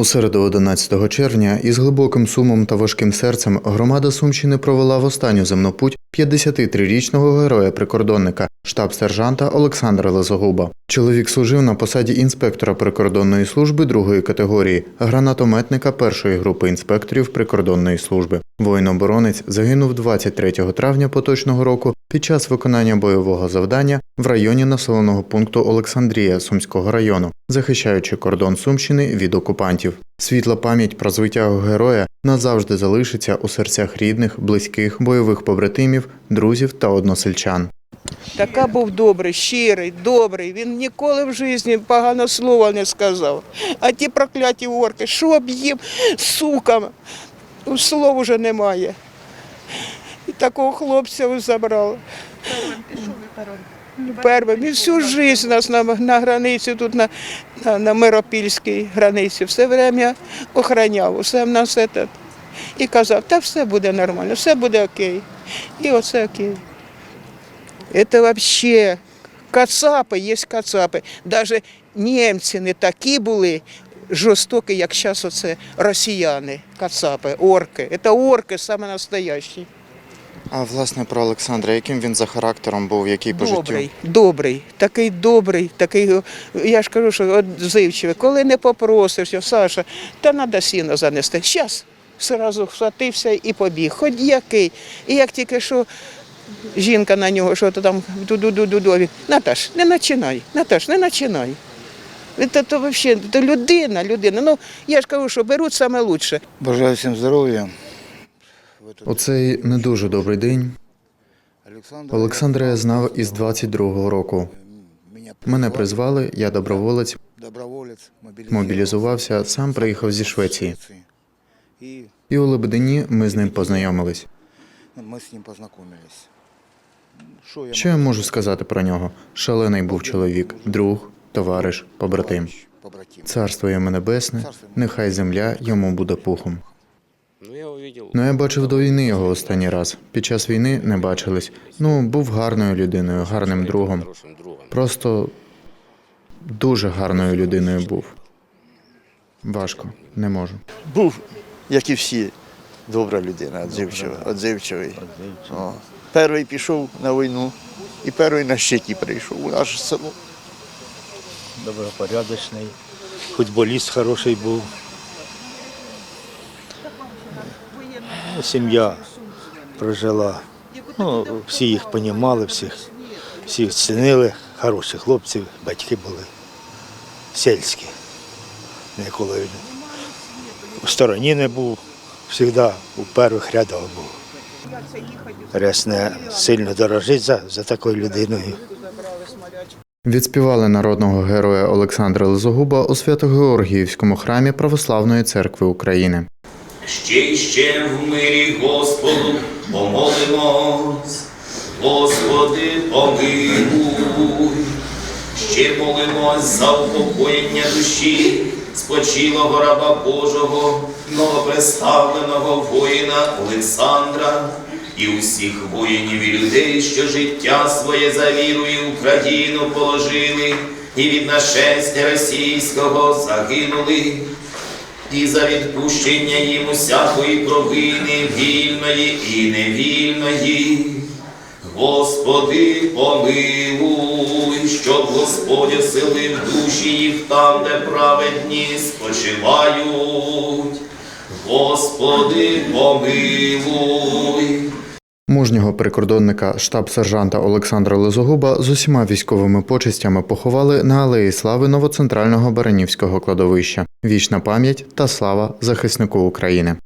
У середу 11 червня із глибоким сумом та важким серцем громада Сумщини провела в останню земну путь 53-річного героя-прикордонника, штаб-сержанта Олександра Лезогуба. Чоловік служив на посаді інспектора прикордонної служби другої категорії, гранатометника першої групи інспекторів прикордонної служби. Воїн-оборонець загинув 23 травня поточного року під час виконання бойового завдання в районі населеного пункту Олександрія Сумського району, захищаючи кордон Сумщини від окупантів. Світла пам'ять про звитягу героя назавжди залишиться у серцях рідних, близьких, бойових побратимів, друзів та односельчан. Така був добрий, щирий, добрий. Він ніколи в житті погано слова не сказав. А ті прокляті орки, що б їм, сукам, слов уже немає. І такого хлопця ви забрали. Первим. Він всю життя нас на, на границі, тут на, на, на Миропільській границі, все время охороняв, все в нас этот. І казав, та все буде нормально, все буде окей. І оце окей. Это вообще кацапи є кацапи. Даже німці не такі були жорстокі, як зараз оце росіяни, кацапи, орки. Це орки саме настоящі. А власне про Олександра, яким він за характером був, який по життю? Добрий, добрий, такий добрий, такий, я ж кажу, що відзивчивий. Коли не попросився, Саша, та треба сіно занести. Зараз одразу схватився і побіг. Хоч який. І як тільки що жінка на нього, що то там ду-ду-ду-ду, він, Наташ, не починай, Наташ, не починай. Це то взагалі людина, людина. Ну, я ж кажу, що беруть саме лучше. Бажаю всім здоров'я. У цей не дуже добрий день Олександра я знав із 22-го року. мене призвали, я доброволець, мобілізувався, сам приїхав зі Швеції. І у Лебедині ми з ним познайомились. Що я можу сказати про нього? Шалений був чоловік, друг, товариш. Побратим. Царство йому небесне, нехай земля йому буде пухом. Ну, я. Ну, я бачив до війни його останній раз. Під час війни не бачились. Ну, був гарною людиною, гарним другом. Просто дуже гарною людиною був. Важко, не можу. був, як і всі, добра людина, відзивчива, відзивчивий. О. Перший пішов на війну і перший на щиті прийшов. У наше село. добропорядочний, футболіст хороший був. Сім'я прожила. Ну, всі їх розуміли, всіх, всі цінили, хороші хлопці, батьки були сільські. Ніколи у стороні не був, завжди у перших рядах був. Рясне сильно дорожить за, за такою людиною. Відспівали народного героя Олександра Лизогуба у Свято-Георгіївському храмі Православної церкви України. Ще й ще в мирі Господу помолимось, Господи, помилуй, ще молимось за упокоєння душі спочилого раба Божого, новоприставленого воїна Олександра і усіх воїнів і людей, що життя своє за вірою Україну положили, і від нашестя російського загинули і за відпущення їм усякої провини вільної і невільної. Господи, помилуй, щоб Господь оселив душі їх там, де праведні спочивають. Господи, помилуй. Мужнього прикордонника штаб-сержанта Олександра Лизогуба з усіма військовими почестями поховали на алеї слави новоцентрального Баранівського кладовища. Вічна пам'ять та слава захиснику України.